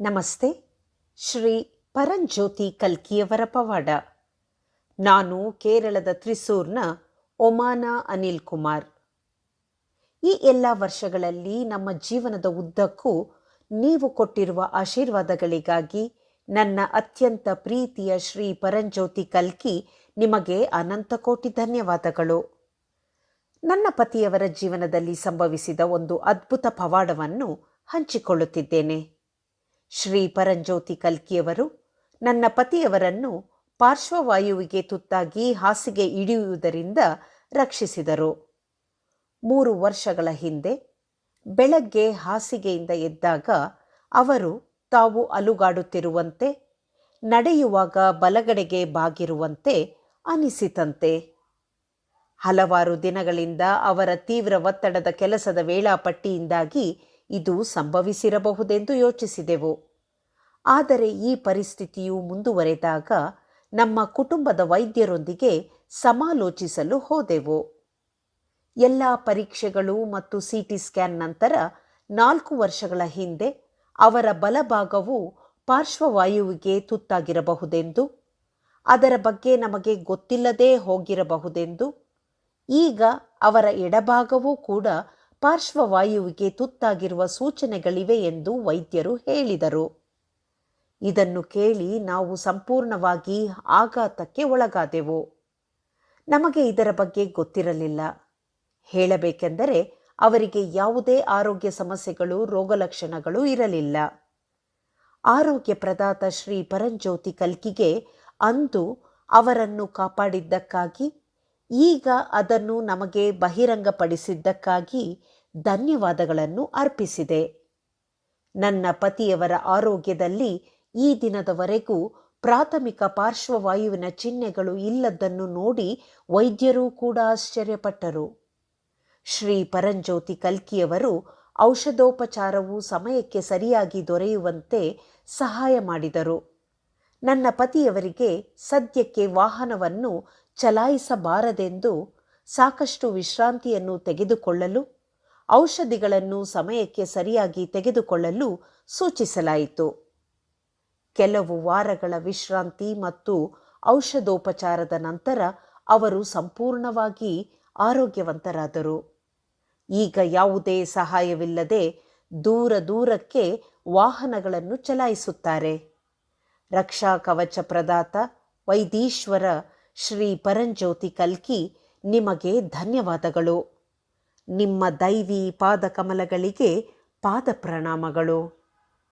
ನಮಸ್ತೆ, ಶ್ರೀ ಪರಂಜ್ಯೋತಿ ಕಲ್ಕಿಯವರ ಪವಾಡ. ನಾನು ಕೇರಳದ ತ್ರಿಸೂರ್ನ ಒಮಾನ ಅನಿಲ್ ಕುಮಾರ್. ಈ ಎಲ್ಲ ವರ್ಷಗಳಲ್ಲಿ ನಮ್ಮ ಜೀವನದ ಉದ್ದಕ್ಕೂ ನೀವು ಕೊಟ್ಟಿರುವ ಆಶೀರ್ವಾದಗಳಿಗಾಗಿ ನನ್ನ ಅತ್ಯಂತ ಪ್ರೀತಿಯ ಶ್ರೀ ಪರಂಜ್ಯೋತಿ ಕಲ್ಕಿ ನಿಮಗೆ ಅನಂತ ಕೋಟಿ ಧನ್ಯವಾದಗಳು. ನನ್ನ ಪತಿಯವರ ಜೀವನದಲ್ಲಿ ಸಂಭವಿಸಿದ ಒಂದು ಅದ್ಭುತ ಪವಾಡವನ್ನು ಹಂಚಿಕೊಳ್ಳುತ್ತಿದ್ದೇನೆ. ಶ್ರೀ ಪರಂಜ್ಯೋತಿ ಕಲ್ಕಿಯವರು ನನ್ನ ಪತಿಯವರನ್ನು ಪಾರ್ಶ್ವವಾಯುವಿಗೆ ತುತ್ತಾಗಿ ಹಾಸಿಗೆ ಇಡಿಯುವುದರಿಂದ ರಕ್ಷಿಸಿದರು. ಮೂರು ವರ್ಷಗಳ ಹಿಂದೆ ಬೆಳಗ್ಗೆ ಹಾಸಿಗೆಯಿಂದ ಎದ್ದಾಗ ಅವರು ತಾವು ಅಲುಗಾಡುತ್ತಿರುವಂತೆ, ನಡೆಯುವಾಗ ಬಲಗಡೆಗೆ ಬಾಗಿರುವಂತೆ ಅನಿಸಿತಂತೆ. ಹಲವಾರು ದಿನಗಳಿಂದ ಅವರ ತೀವ್ರ ಒತ್ತಡದ ಕೆಲಸದ ವೇಳಾಪಟ್ಟಿಯಿಂದಾಗಿ ಇದು ಸಂಭವಿಸಿರಬಹುದೆಂದು ಯೋಚಿಸಿದೆವು. ಆದರೆ ಈ ಪರಿಸ್ಥಿತಿಯು ಮುಂದುವರೆದಾಗ ನಮ್ಮ ಕುಟುಂಬದ ವೈದ್ಯರೊಂದಿಗೆ ಸಮಾಲೋಚಿಸಲು ಹೋದೆವು. ಎಲ್ಲ ಪರೀಕ್ಷೆಗಳು ಮತ್ತು ಸಿ ಟಿ ಸ್ಕ್ಯಾನ್ ನಂತರ ನಾಲ್ಕು ವರ್ಷಗಳ ಹಿಂದೆ ಅವರ ಬಲಭಾಗವು ಪಾರ್ಶ್ವವಾಯುವಿಗೆ ತುತ್ತಾಗಿರಬಹುದೆಂದು, ಅದರ ಬಗ್ಗೆ ನಮಗೆ ಗೊತ್ತಿಲ್ಲದೇ ಹೋಗಿರಬಹುದೆಂದು, ಈಗ ಅವರ ಎಡಭಾಗವೂ ಕೂಡ ಪಾರ್ಶ್ವವಾಯುವಿಗೆ ತುತ್ತಾಗಿರುವ ಸೂಚನೆಗಳಿವೆ ಎಂದು ವೈದ್ಯರು ಹೇಳಿದರು. ಇದನ್ನು ಕೇಳಿ ನಾವು ಸಂಪೂರ್ಣವಾಗಿ ಆಘಾತಕ್ಕೆ ಒಳಗಾದೆವು. ನಮಗೆ ಇದರ ಬಗ್ಗೆ ಗೊತ್ತಿರಲಿಲ್ಲ. ಹೇಳಬೇಕೆಂದರೆ ಅವರಿಗೆ ಯಾವುದೇ ಆರೋಗ್ಯ ಸಮಸ್ಯೆಗಳು, ರೋಗಲಕ್ಷಣಗಳು ಇರಲಿಲ್ಲ. ಆರೋಗ್ಯ ಪ್ರದಾತ ಶ್ರೀ ಪರಂಜ್ಯೋತಿ ಕಲ್ಕಿಗೆ ಅಂದು ಅವರನ್ನು ಕಾಪಾಡಿದ್ದಕ್ಕಾಗಿ, ಈಗ ಅದನ್ನು ನಮಗೆ ಬಹಿರಂಗಪಡಿಸಿದ್ದಕ್ಕಾಗಿ ಧನ್ಯವಾದಗಳನ್ನು ಅರ್ಪಿಸಿದೆ. ನನ್ನ ಪತಿಯವರ ಆರೋಗ್ಯದಲ್ಲಿ ಈ ದಿನದವರೆಗೂ ಪ್ರಾಥಮಿಕ ಪಾರ್ಶ್ವವಾಯುವಿನ ಚಿಹ್ನೆಗಳು ಇಲ್ಲದನ್ನು ನೋಡಿ ವೈದ್ಯರೂ ಕೂಡ ಆಶ್ಚರ್ಯಪಟ್ಟರು. ಶ್ರೀ ಪರಂಜ್ಯೋತಿ ಕಲ್ಕಿಯವರು ಔಷಧೋಪಚಾರವು ಸಮಯಕ್ಕೆ ಸರಿಯಾಗಿ ದೊರೆಯುವಂತೆ ಸಹಾಯ ಮಾಡಿದರು. ನನ್ನ ಪತಿಯವರಿಗೆ ಸದ್ಯಕ್ಕೆ ವಾಹನವನ್ನು ಚಲಾಯಿಸಬಾರದೆಂದು ಸಾಕಷ್ಟು ವಿಶ್ರಾಂತಿಯನ್ನು ತೆಗೆದುಕೊಳ್ಳಲು ಔಷಧಿಗಳನ್ನು ಸಮಯಕ್ಕೆ ಸರಿಯಾಗಿ ತೆಗೆದುಕೊಳ್ಳಲು ಸೂಚಿಸಲಾಯಿತು. ಕೆಲವು ವಾರಗಳ ವಿಶ್ರಾಂತಿ ಮತ್ತು ಔಷಧೋಪಚಾರದ ನಂತರ ಅವರು ಸಂಪೂರ್ಣವಾಗಿ ಆರೋಗ್ಯವಂತರಾದರು. ಈಗ ಯಾವುದೇ ಸಹಾಯವಿಲ್ಲದೆ ದೂರ ದೂರಕ್ಕೆ ವಾಹನಗಳನ್ನು ಚಲಾಯಿಸುತ್ತಾರೆ. ರಕ್ಷಾ ಕವಚ ಪ್ರದಾತ ವೈದೀಶ್ವರ ಶ್ರೀ ಪರಂಜ್ಯೋತಿ ಕಲ್ಕಿ ನಿಮಗೆ ಧನ್ಯವಾದಗಳು. ನಿಮ್ಮ ದೈವಿ ಪಾದಕಮಲಗಳಿಗೆ ಪಾದ ಪ್ರಣಾಮಗಳು